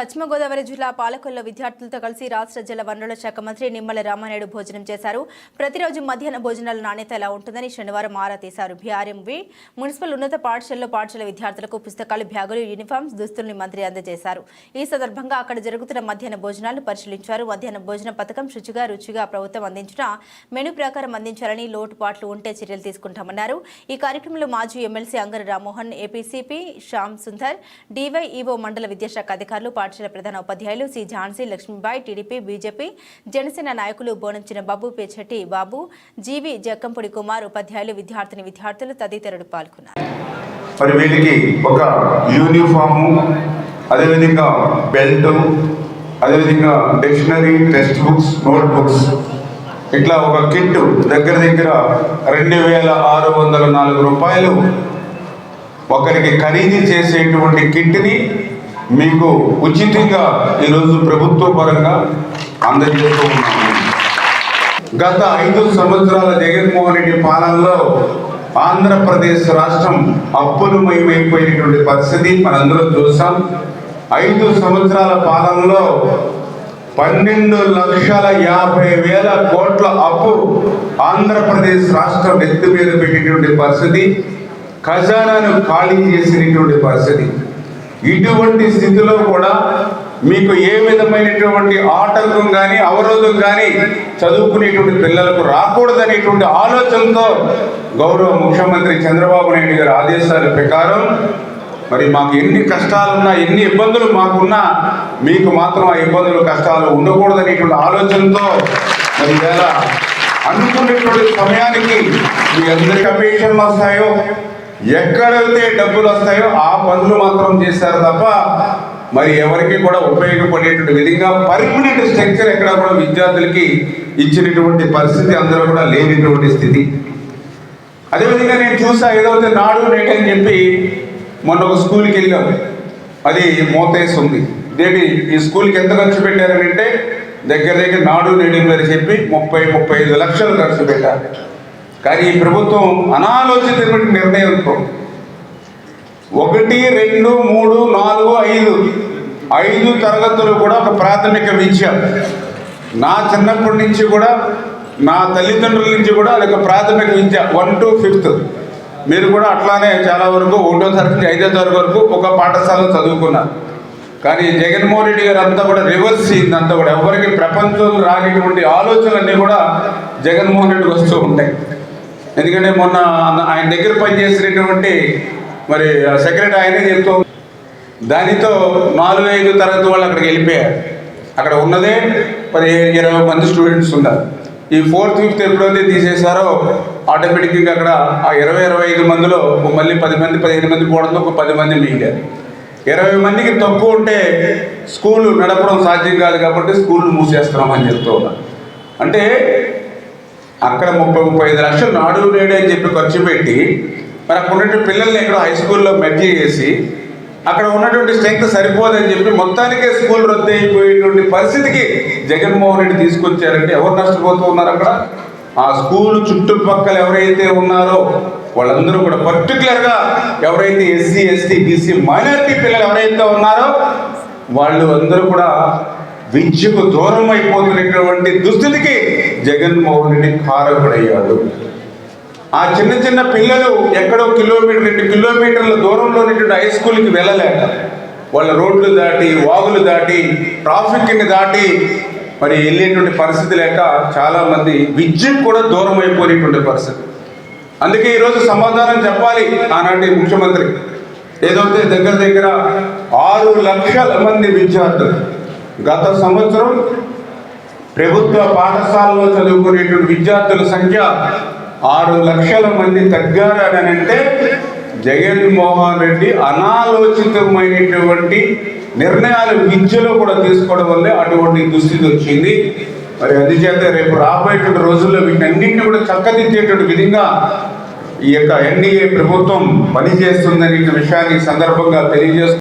పశ్చిమ గోదావరి జిల్లా పాలకొల్లో విద్యార్థులతో కలిసి రాష్ట్ర జల వనరుల శాఖ మంత్రి నిమ్మల రామానాయుడు భోజనం చేశారు. ప్రతిరోజు మధ్యాహ్న భోజనాల నాణ్యత ఎలా ఉంటుందని శనివారం ఆరా తీశారు. బీఆర్ఎంవి మున్సిపల్ ఉన్నత పాఠశాలలో పాఠశాల విద్యార్థులకు పుస్తకాలు బ్యాగులు యూనిఫామ్స్ దుస్తుల్ని మంత్రి అందజేశారు. ఈ సందర్భంగా అక్కడ జరుగుతున్న మధ్యాహ్న భోజనాలు పరిశీలించారు. మధ్యాహ్న భోజన పథకం శుచిగా రుచిగా ప్రభుత్వం అందించిన మెను ప్రకారం అందించాలని లోటుపాట్లు ఉంటే చర్యలు తీసుకుంటామన్నారు. ఈ కార్యక్రమంలో మాజీ MLC Angara Rammohan APCP Shyam Sundar DYEO మండల విద్యాశాఖ అధికారులు పాఠశాల ప్రధాన ఉపాధ్యాయులు C Jhansi Lakshmibai TDP BJP Janasena నాయకులు బోనంచిన బాబు పేచెట్టి బాబు జీవి జక్కంపొడి కుమార్ ఉపాధ్యాయులు విద్యార్థిని విద్యార్థులు తదితరులు పాల్గొన్నారు. మరి వీళ్ళకి ఒక యూనిఫాము అదేవిధంగా బెల్ట్ అదేవిధంగా dictionary text books note books ఇట్లా ఒక కిట్ దగ్గర దగ్గర రెండు వేల ఆరు వందల నాలుగు రూపాయలు ఒకరికి ఖరీదు చేసేటువంటి కిట్ని మీకు ఉచితంగా ఈరోజు ప్రభుత్వ పరంగా అందజేస్తూ ఉన్నాము. గత ఐదు సంవత్సరాల జగన్మోహన్ రెడ్డి పాలనలో ఆంధ్రప్రదేశ్ రాష్ట్రం అప్పులమయమైపోయినటువంటి పరిస్థితి మనందరం చూసాం. ఐదు సంవత్సరాల పాలనలో పన్నెండు లక్షల యాభై వేల కోట్ల అప్పు ఆంధ్రప్రదేశ్ రాష్ట్రం ఎత్తు మీద పెట్టినటువంటి పరిస్థితి ఖజానాను ఖాళీ చేసినటువంటి పరిస్థితి. ఇటువంటి స్థితిలో కూడా మీకు ఏ విధమైనటువంటి ఆటంకం కానీ అవరోధం కానీ చదువుకునేటువంటి పిల్లలకు రాకూడదనేటువంటి ఆలోచనతో గౌరవ ముఖ్యమంత్రి చంద్రబాబు నాయుడు గారి ఆదేశాల ప్రకారం మరి మాకు ఎన్ని కష్టాలున్నా ఎన్ని ఇబ్బందులు మాకున్నా మీకు మాత్రం ఆ ఇబ్బందులు కష్టాలు ఉండకూడదనేటువంటి ఆలోచనతో మరి ఇవాళ అనుకున్నటువంటి సమయానికి మీ అందరి కమిషన్లు వస్తాయో ఎక్కడైతే డబ్బులు వస్తాయో ఆ పనులు మాత్రం చేశారు తప్ప మరి ఎవరికి కూడా ఉపయోగపడేటువంటి విధంగా పర్మనెంట్ స్ట్రక్చర్ ఎక్కడ కూడా విద్యార్థులకి ఇచ్చినటువంటి పరిస్థితి అందరూ కూడా లేనిటువంటి స్థితి. అదేవిధంగా నేను చూసా ఏదైతే నాడు నేట అని చెప్పి మొన్న ఒక స్కూల్కి వెళ్ళాం. అది మోతేసి ఉంది. దేని ఈ స్కూల్కి ఎంత ఖర్చు పెట్టారంటే దగ్గర దగ్గర నాడు నేడు అని చెప్పి ముప్పై ముప్పై ఐదు లక్షలు ఖర్చు పెట్టారు. కానీ ఈ ప్రభుత్వం అనాలోచితమైన నిర్ణయంతో ఒకటి రెండు మూడు నాలుగు ఐదు ఐదు తరగతులు కూడా ఒక ప్రాథమిక విద్య నా చిన్నప్పటి నుంచి కూడా నా తల్లిదండ్రుల నుంచి కూడా అది ఒక ప్రాథమిక విద్య వన్ టు ఫిఫ్త్. మీరు కూడా అట్లానే చాలా వరకు ఒకటో తరగతి నుంచి ఐదో తరగతి వరకు ఒక పాఠశాలలో చదువుకున్నారు. కానీ జగన్మోహన్ రెడ్డి గారు అంతా కూడా రివర్స్ అయింది అంతా కూడా. ఎవరికి ప్రపంచంలో రానిటువంటి ఆలోచనలన్నీ కూడా జగన్మోహన్ రెడ్డికి వస్తూ ఉంటాయి. ఎందుకంటే మొన్న ఆయన దగ్గర పనిచేసినటువంటి మరి సెక్రటరీ ఆయనే చెప్తూ దానితో నాలుగు ఐదు తరగతి వాళ్ళు అక్కడికి వెళ్ళిపోయారు. అక్కడ ఉన్నదే పదిహేను ఇరవై మంది స్టూడెంట్స్ ఉన్నారు. ఈ ఫోర్త్ ఫిఫ్త్ ఎప్పుడైతే తీసేశారో ఆటోమేటిక్గా అక్కడ ఆ ఇరవై ఇరవై ఐదు మందిలో మళ్ళీ పది మంది పదిహేను మంది పోవడంతో ఒక పది మంది మిగిలారు. ఇరవై మందికి తక్కువ ఉంటే స్కూల్ నడపడం సాధ్యం కాదు కాబట్టి స్కూల్ మూసేస్తున్నామని చెప్తూ ఉన్నారు. అంటే అక్కడ ముప్పై ముప్పై ఐదు లక్షలు నాడు నేడు అని చెప్పి ఖర్చు పెట్టి మరి అక్కడ ఉన్నటువంటి పిల్లల్ని ఇక్కడ హై స్కూల్లో మెర్జీ చేసి అక్కడ ఉన్నటువంటి స్ట్రెంగ్త్ సరిపోదని చెప్పి మొత్తానికే స్కూల్ రద్దు అయిపోయేటువంటి పరిస్థితికి జగన్మోహన్ రెడ్డి తీసుకొచ్చారంటే ఎవరు నష్టపోతూ ఉన్నారు అక్కడ? ఆ స్కూల్ చుట్టుపక్కల ఎవరైతే ఉన్నారో వాళ్ళందరూ కూడా పర్టికులర్గా ఎవరైతే ఎస్సీ ఎస్టీ బీసీ మైనారిటీ పిల్లలు ఎవరైతే ఉన్నారో వాళ్ళు అందరూ కూడా విద్యకు దూరం అయిపోతున్నటువంటి దుస్థితికి జగన్మోహన్ రెడ్డి కారకుడయ్యాడు. ఆ చిన్న చిన్న పిల్లలు ఎక్కడో కిలోమీటర్ రెండు కిలోమీటర్ల దూరంలో ఉన్నటువంటి హై స్కూల్కి వెళ్ళలేక వాళ్ళ రోడ్లు దాటి వాగులు దాటి ట్రాఫిక్ని దాటి మరి వెళ్ళేటువంటి పరిస్థితి లేక చాలామంది విద్యకు కూడా దూరం అయిపోయినటువంటి పరిస్థితి. అందుకే ఈరోజు సమాధానం చెప్పాలి ఆనాటి ముఖ్యమంత్రి. ఏదైతే దగ్గర దగ్గర ఆరు లక్షల మంది విద్యార్థులు గత సంవత్సరం ప్రభుత్వ పాఠశాలలో చదువుకునేటువంటి విద్యార్థుల సంఖ్య ఆరు లక్షల మంది తగ్గారు జగన్మోహన్ రెడ్డి అనాలోచితమైనటువంటి నిర్ణయాలు విద్యలో కూడా తీసుకోవడం వల్లే అటువంటి దుస్థితి వచ్చింది. మరి అందుచేత రేపు రాబోయేటువంటి రోజుల్లో వీటన్నింటినీ కూడా చక్కదిద్దేటువంటి విధంగా ఈ యొక్క ఎన్డీఏ ప్రభుత్వం పనిచేస్తుందనే విషయాన్ని ఈ సందర్భంగా తెలియజేస్తుంది